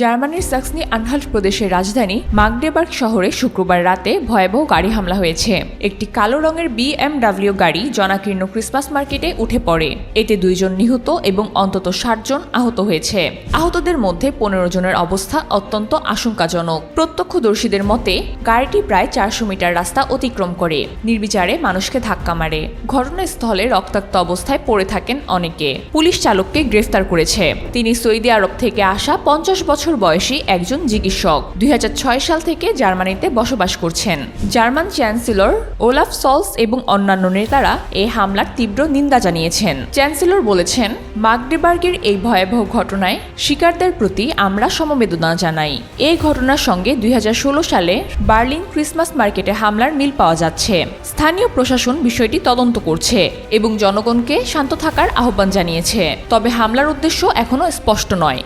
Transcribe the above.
জার্মানির সাক্সনি আনহাল্ট প্রদেশের রাজধানী মাগডেবার্গ শহরে শুক্রবার রাতে ভয়াবহ গাড়ি হামলা হয়েছে। একটি কালো রঙের বিএমডাব্লিউ গাড়ি জনাকীর্ণ ক্রিসমাস মার্কেটে উঠে পড়ে। এতে দুইজন নিহত এবং অন্তত ষাট জন আহত হয়েছে। আহতদের মধ্যে পনেরো জনের অবস্থা অত্যন্ত আশঙ্কাজনক। প্রত্যক্ষদর্শীদের মতে, গাড়িটি প্রায় চারশো মিটার রাস্তা অতিক্রম করে। নির্বিচারে মানুষকে ধাক্কা মারে। ঘটনাস্থলে রক্তাক্ত অবস্থায় পড়ে থাকেন অনেকে। পুলিশ চালককে গ্রেফতার করেছে। তিনি সৌদি আরব থেকে আসা পঞ্চাশ বছর বয়সী একজন চিকিৎসক। দুই হাজার ছয় সাল থেকে জার্মানিতে বসবাস করছেন। জার্মান চ্যান্সেলর ওলাফ সলস এবং অন্যান্য নেতারা এই হামলার তীব্র নিন্দা জানিয়েছেন। চ্যান্সেলর বলেছেন মাগডেবার্গের এই ভয়াবহ ঘটনায় শিকারদের প্রতি আমরা সমবেদনা জানাই। এই ঘটনার সঙ্গে দুই হাজার ষোলো সালে বার্লিন ক্রিসমাস মার্কেটে হামলার মিল পাওয়া যাচ্ছে। স্থানীয় প্রশাসন বিষয়টি তদন্ত করছে এবং জনগণকে শান্ত থাকার আহ্বান জানিয়েছে। তবে হামলার উদ্দেশ্য এখনও স্পষ্ট নয়।